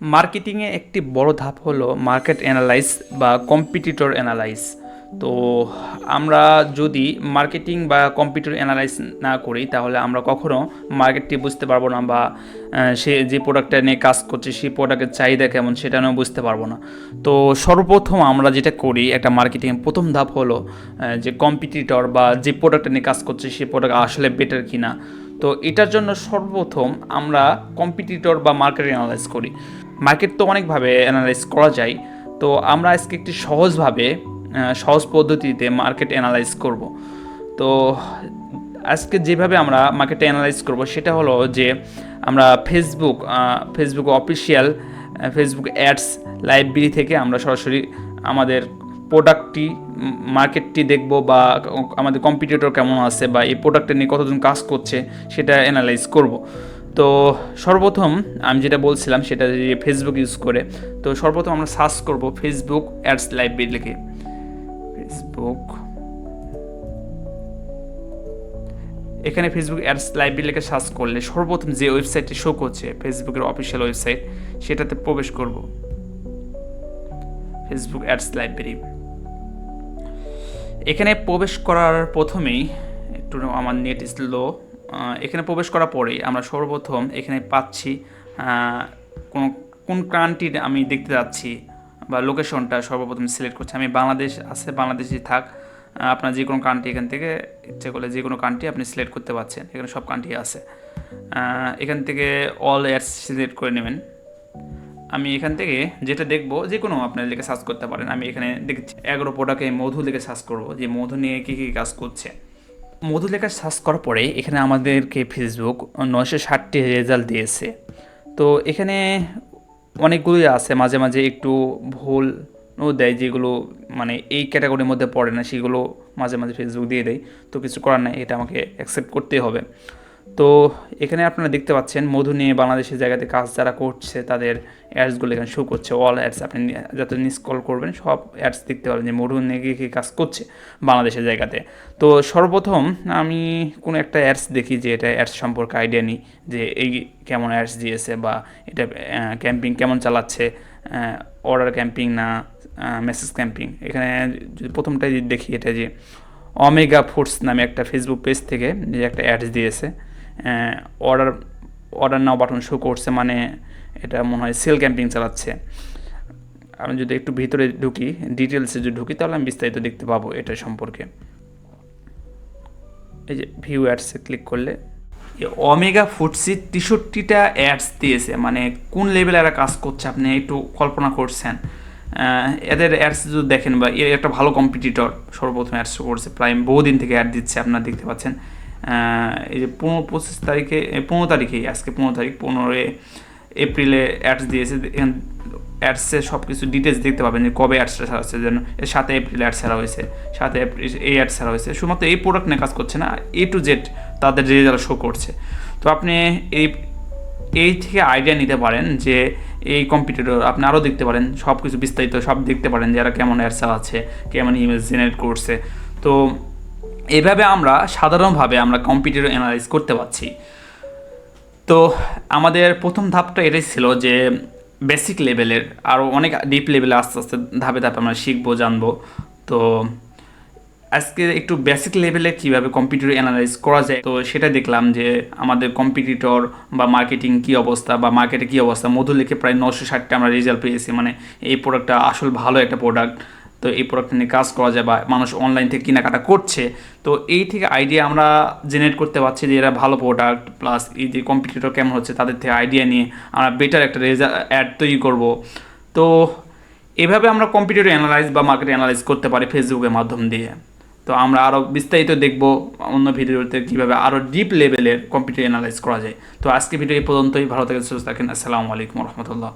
মার্কেটিংয়ে একটি বড় ধাপ হলো মার্কেট অ্যানালাইজ বা কম্পিটিটর অ্যানালাইজ তো আমরা যদি মার্কেটিং বা কম্পিউটার অ্যানালাইজ না করি, তাহলে আমরা কখনো মার্কেটটি বুঝতে পারব না বা সে যে প্রোডাক্টটা নিয়ে কাজ করছে, সেই প্রোডাক্টের চাহিদা কেমন সেটা নিয়েও বুঝতে পারব না। তো সর্বপ্রথম আমরা যেটা করি, একটা মার্কেটিংয়ের প্রথম ধাপ হলো যে কম্পিটিটর বা যে প্রোডাক্টটা নিয়ে কাজ করছে সেই প্রোডাক্ট আসলে বেটার কিনা। তো এটার জন্য সর্বপ্রথম আমরা কম্পিটিটর বা মার্কেট অ্যানালাইজ করি। মার্কেট তো অনেকভাবে অ্যানালাইজ করা যায়। তো আমরা আজকে একটি সহজভাবে সহজ পদ্ধতিতে মার্কেট অ্যানালাইজ করব। তো আজকে যেভাবে আমরা মার্কেট অ্যানালাইজ করব সেটা হলো যে আমরা Facebook Facebook official Facebook ads library থেকে আমরা সরাসরি আমাদের প্রোডাক্টটি মার্কেটটি দেখব বা আমাদের কম্পিটিটর কেমন আছে বা এই প্রোডাক্টটা নিয়ে কতজন কাজ করছে, সেটা অ্যানালাইজ করব। তো সর্বপ্রথম আমি যেটা বলছিলাম সেটা যে ফেসবুক ইউজ করে, তো সর্বপ্রথম আমরা সার্চ করব ফেসবুক অ্যাডস লাইব্রেরি লিখে। ফেসবুক এখানে ফেসবুক অ্যাডস লাইব্রেরি লিখে সার্চ করলে সর্বপ্রথম যে ওয়েবসাইটটি শো করছে ফেসবুকের অফিসিয়াল ওয়েবসাইট সেটাতে প্রবেশ করব। ফেসবুক অ্যাডস লাইব্রেরি এখানে প্রবেশ করার প্রথমেই একটু আমার নেট স্লো এখানে প্রবেশ করার পরেই আমরা সর্বপ্রথম এখানে পাচ্ছি কোন কোন কান্ট্রির আমি দেখতে যাচ্ছি বা লোকেশনটা সর্বপ্রথম সিলেক্ট করছি। আমি বাংলাদেশ আছে বাংলাদেশে থাক আপনার যে কোনো কান্ট্রি এখান থেকে ইচ্ছে করলে যে কোনো কান্ট্রি আপনি সিলেক্ট করতে পারছেন, এখানে সব কান্ট্রি আছে। এখান থেকে অল অ্যাডস সিলেক্ট করে নেবেন। আমি এখান থেকে যেটা দেখব, যে কোনো আপনার লিখে সার্চ করতে পারেন। আমি এখানে দেখছি, এগারো প্রোডাক্টে মধু লিখে সার্চ করব, যে মধু নিয়ে কী কী কাজ করছে। মধু লেখা সার্চ করার পরে এখানে আমাদেরকে ফেসবুক নয়শো ষাটটি রেজাল্ট দিয়েছে। তো এখানে অনেকগুলোই আছে, মাঝে মাঝে একটু ভুলও দেয়, যেগুলো মানে এই ক্যাটাগরির মধ্যে পড়ে না, সেগুলো মাঝে মাঝে ফেসবুক দিয়ে দেয়। তো কিছু করার নাই, এটা আমাকে অ্যাকসেপ্ট করতেই হবে। তো এখানে আপনারা দেখতে পাচ্ছেন, মধু নিয়ে বাংলাদেশের জায়গাতে কাজ যারা করছে, তাদের অ্যাডসগুলো এখানে শো করছে। অল অ্যাডস আপনি যত স্কল করবেন, সব অ্যাডস দেখতে পারবেন যে মধু নিয়ে কী কাজ করছে বাংলাদেশের জায়গাতে। তো সর্বপ্রথম আমি কোনো একটা অ্যাডস দেখি যে এটা অ্যাডস সম্পর্কে আইডিয়া নিই, যে এই কেমন অ্যাডস দিয়েছে বা এটা ক্যাম্পিং কেমন চালাচ্ছে অর্ডার ক্যাম্পিং না মেসেজ ক্যাম্পিং এখানে প্রথমটাই দেখি এটা যে অমেগা ফুডস নামে একটা ফেসবুক পেজ থেকে যে একটা অ্যাডস দিয়েছে। Order order now button show করছে মানে এটা মনে হয় সেল ক্যাম্পিং চালাচ্ছে। আমি যদি একটু ভিতরে ঢুকি ডিটেলসে যদি ঢুকি, তাহলে আমি বিস্তারিত দেখতে পাবো এটা সম্পর্কে। এই যে ভিউ অ্যাডসে ক্লিক করলে অমেগা ফুডসি তেষট্টিটা অ্যাডস দিয়েছে মানে কোন লেভেলে এরা কাজ করছে আপনি একটু কল্পনা করছেন। এদের অ্যাডস যদি দেখেন বা এর একটা ভালো কম্পিটিটর সর্বপ্রথম অ্যাডস করছে, প্রায় বহুদিন থেকে অ্যাড দিচ্ছে, আপনারা দেখতে পাচ্ছেন। এই যে পনেরো, পঁচিশ তারিখে পনেরো তারিখেই, আজকে পনেরো তারিখ, পনেরোই এপ্রিলে অ্যাডস দিয়েছে অ্যাডসে সব কিছু ডিটেলস দেখতে পাবেন যে কবে অ্যাডসটা ছাড়া হচ্ছে, যেন সাতে এপ্রিল অ্যাড ছাড়া হয়েছে সাতে এপ্রিল, এই অ্যাড ছাড়া হয়েছে। শুধুমাত্র এই প্রোডাক্ট নিয়ে কাজ করছে না এ টু জেড তাদের রেজাল্ট শো করছে। তো আপনি এই এই থেকে আইডিয়া নিতে পারেন যে এই কম্পিউটার আপনি আরও দেখতে পারেন সব কিছু বিস্তারিত সব দেখতে পারেন যে এরা কেমন অ্যাডস আছে, কেমন ইমেজ জেনারেট করছে। তো এইভাবে আমরা সাধারণভাবে আমরা কম্পিউটার অ্যানালাইজ করতে পারছি। তো আমাদের প্রথম ধাপটা এটাই ছিল যে বেসিক লেভেলের আরও অনেক ডিপ লেভেলে আস্তে আস্তে ধাপে ধাপে আমরা শিখব, জানব। তো আজকে একটু বেসিক লেভেলে কীভাবে কম্পিউটার অ্যানালাইজ করা যায়, তো সেটা দেখলাম যে আমাদের কম্পিটিটর বা মার্কেটিং কী অবস্থা বা মার্কেটে কী অবস্থা? মধু লিখে প্রায় নশো ষাটটা আমরা রেজাল্ট পেয়েছি মানে এই প্রোডাক্টটা আসল ভালো একটা প্রোডাক্ট তো এই প্রোডাক্ট নিয়ে কাজ করা যায় বা মানুষ অনলাইন থেকে কেনাকাটা করছে, তো এই থেকে আইডিয়া আমরা জেনারেট করতে পারছি যে এরা ভালো প্রোডাক্ট প্লাস এই যে কম্পিটিটর কেমন হচ্ছে তাদের থেকে আইডিয়া নিয়ে আমরা বেটার একটা রেজাল্ট অ্যাড তৈরি করব। তো এভাবে আমরা কম্পিউটার অ্যানালাইজ বা মার্কেট অ্যানালাইজ করতে পারি ফেসবুকের মাধ্যম দিয়ে। তো আমরা আরও বিস্তারিত দেখব অন্য ভিডিওতে কীভাবে আরও ডিপ লেভেলের কম্পিউটার অ্যানালাইজ করা যায়। তো আজকে ভিডিও এই পর্যন্তই, ভালো থেকে সুস্থ থাকেন, আসসালামু আলাইকুম রহমতুল্লাহ।